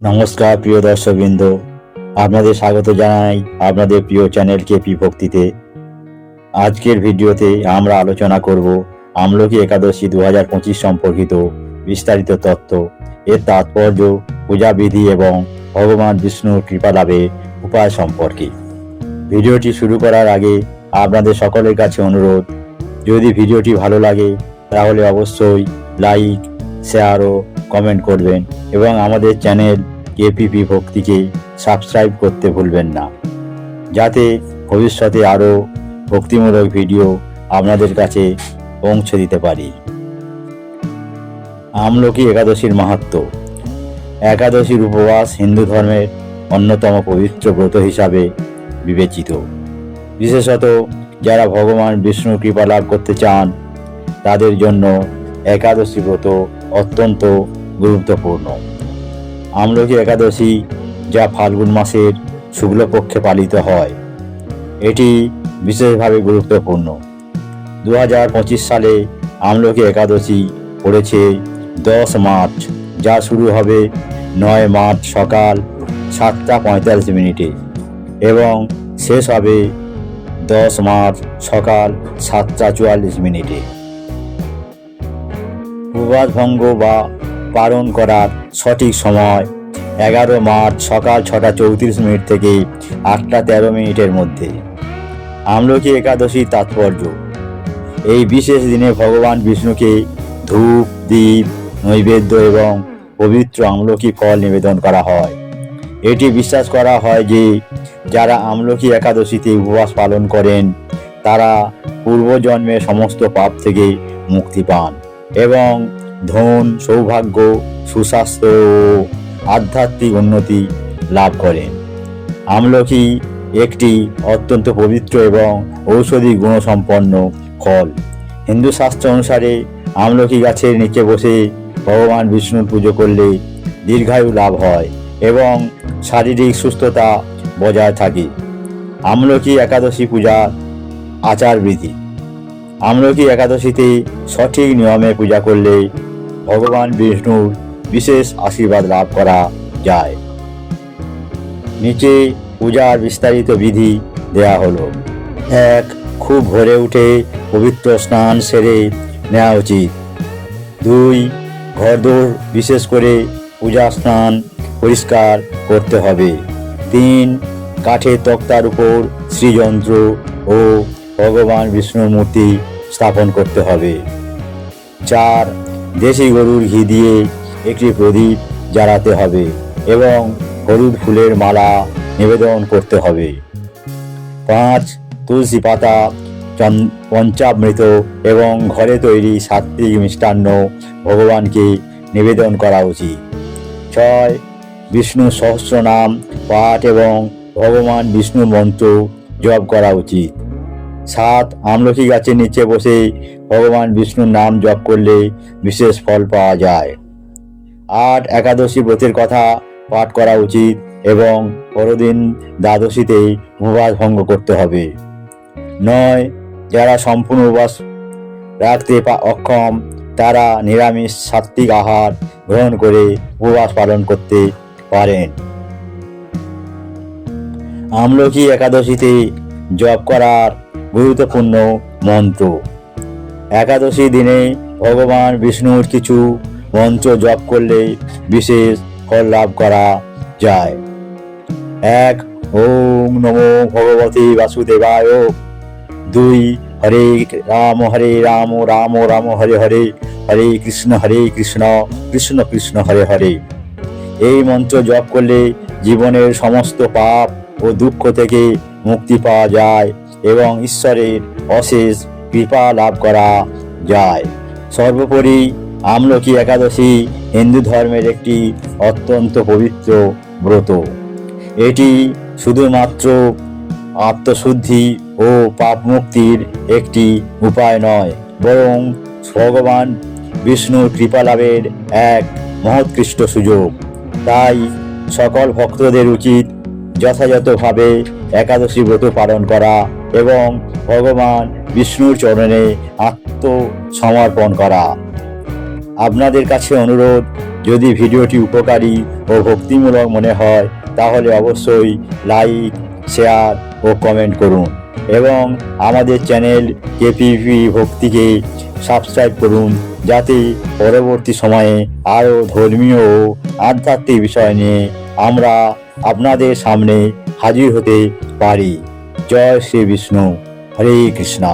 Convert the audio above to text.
নমস্কার প্রিয় দর্শকবৃন্দ। আপনাদের স্বাগত জানাই আপনাদের প্রিয় চ্যানেল কেপি ভক্তিতে। আজকের ভিডিওতে আমরা আলোচনা করব আমলকি একাদশী দু হাজার পঁচিশ সম্পর্কিত বিস্তারিত তথ্য এর তাৎপর্য, পূজাবিধি এবং ভগবান বিষ্ণুর কৃপা লাভের উপায় সম্পর্কে। ভিডিওটি শুরু করার আগে আপনাদের সকলের কাছে অনুরোধ, যদি ভিডিওটি ভালো লাগে তাহলে অবশ্যই লাইক, শেয়ার ও কমেন্ট করবেন এবং আমাদের চ্যানেল কেপিপি ভক্তিকে সাবস্ক্রাইব করতে ভুলবেন না। যাতে ভবিষ্যতে আরও ভক্তিমূলক ভিডিও আপনাদের কাছে পৌঁছে দিতে পারি। আমলকি একাদশীর মাহাত্ম। একাদশীর উপবাস হিন্দু ধর্মের অন্যতম পবিত্র ব্রত হিসাবে বিবেচিত। বিশেষত যারা ভগবান বিষ্ণুর কৃপা লাভ করতে চান, তাদের জন্য একাদশী ব্রত অত্যন্ত গুরুত্বপূর্ণ। আমলকি একাদশী যা ফাল্গুন মাসের শুক্লপক্ষে পালিত হয়, এটি বিশেষভাবে গুরুত্বপূর্ণ। দু হাজার পঁচিশ সালে আমলকি একাদশী পড়েছে দশ মার্চ, যা শুরু হবে নয় মার্চ সকাল সাতটা পঁয়তাল্লিশ মিনিটে এবং শেষ হবে দশ মার্চ সকাল সাতটা চুয়াল্লিশ মিনিটে। উপবাস ভঙ্গ বা পালন করার সঠিক সময়। এগারো মার্চ সকাল ছটা চৌত্রিশ মিনিট থেকে আটটা তেরো মিনিটের মধ্যে। আমলকি একাদশীর তাৎপর্য। এই বিশেষ দিনে ভগবান বিষ্ণুকে ধূপ দ্বীপ নৈবেদ্য এবং পবিত্র আমলকি ফল নিবেদন করা হয়। এটি বিশ্বাস করা হয় যে, যারা আমলকি একাদশীতে উপবাস পালন করেন, তারা পূর্বজন্মের সমস্ত পাপ থেকে মুক্তি পান এবং ধন, সৌভাগ্য, সুস্বাস্থ্য ও আধ্যাত্মিক উন্নতি লাভ করেন। আমলকি একটি অত্যন্ত পবিত্র এবং ঔষধি গুণসম্পন্ন ফল। হিন্দু শাস্ত্র অনুসারে আমলকি গাছের নিচে বসে ভগবান বিষ্ণুর পুজো করলে দীর্ঘায়ু লাভ হয় এবং শারীরিক সুস্থতা বজায় থাকে। আমলকি একাদশী পূজার আচারবিধি আমলকি একাদশীতে সঠিক নিয়মে পূজা করলে ভগবান বিষ্ণুর বিশেষ আশীর্বাদ লাভ করা যায়। নিচে পূজার বিস্তারিত বিধি দেয়া হলো। এক, খুব ভোরে উঠে পবিত্র স্নান সেরে নেওয়া উচিত। দুই, ঘরদোর বিশেষ করে পূজা স্নান পরিষ্কার করতে হবে। তিন, কাঠের তক্তার উপর শ্রীযন্ত্র ও ভগবান বিষ্ণুর মূর্তি স্থাপন করতে হবে। চার দেশি গরুর ঘি দিয়ে একটি প্রদীপ জ্বালাতে হবে এবং হলুদ ফুলের মালা নিবেদন করতে হবে। পাঁচ, তুলসী পাতা পঞ্চামৃত এবং ঘরে তৈরি সাত্বিক মিষ্টান্ন ভগবানকে নিবেদন করা উচিত। ছয়, বিষ্ণু সহস্র নাম পাঠ এবং ভগবান বিষ্ণু মন্ত্র জপ করা উচিত। সাত আমলকি গাছের নিচে বসে ভগবান বিষ্ণুর নাম জপ করলে বিশেষ ফল পাওয়া যায়। আট একাদশী ব্রতের কথা পাঠ করা উচিত এবং পরদিন দ্বাদশীতেই উপবাস ভঙ্গ করতে হবে। নয়, যারা সম্পূর্ণ উপবাস রাখতে অক্ষম, তারা নিরামিষ সাত্বিক আহার গ্রহণ করে উপবাস পালন করতে পারেন। আমলকি একাদশীতে জপ করার গুরুত্বপূর্ণ মন্ত্র। একাদশী দিনে ভগবান বিষ্ণুর কিছু মন্ত্র জপ করলে বিশেষ ফল লাভ করা যায়। এক, ওম নমো ভগবতী বাসুদেবায়। দুই, হরে রাম হরে রাম রাম রাম, হরে হরে হরে কৃষ্ণ হরে কৃষ্ণ কৃষ্ণ কৃষ্ণ, হরে হরে। এই মন্ত্র জপ করলে জীবনের সমস্ত পাপ ও দুঃখ থেকে মুক্তি পাওয়া যায়। এবং ঈশ্বরের অশেষ কৃপা লাভ করা যায়। সর্বোপরি আমলকি একাদশী হিন্দু ধর্মের একটি অত্যন্ত পবিত্র ব্রত। এটি শুধুমাত্র আত্মশুদ্ধি ও পাপ মুক্তির একটি উপায় নয়, বরং ভগবান বিষ্ণুর কৃপা লাভের এক মহৎকৃষ্ট সুযোগ। তাই সকল ভক্তদের উচিত যথাযথভাবে একাদশী ব্রত পালন করা এবং ভগবান বিষ্ণুর চরণে আত্মসমর্পণ করা। আপনাদের কাছে অনুরোধ, যদি ভিডিওটি উপকারী ও ভক্তিমূলক মনে হয়, তাহলে অবশ্যই লাইক, শেয়ার ও কমেন্ট করুন এবং আমাদের চ্যানেল কেপিভি ভক্তিকে সাবস্ক্রাইব করুন যাতে পরবর্তী সময়ে আরও ধর্মীয় ও আধ্যাত্মিক বিষয় নিয়ে আমরা আপনাদের সামনে হাজির হতে পারি। জয় শ্রী বিষ্ণু। হরে কৃষ্ণ।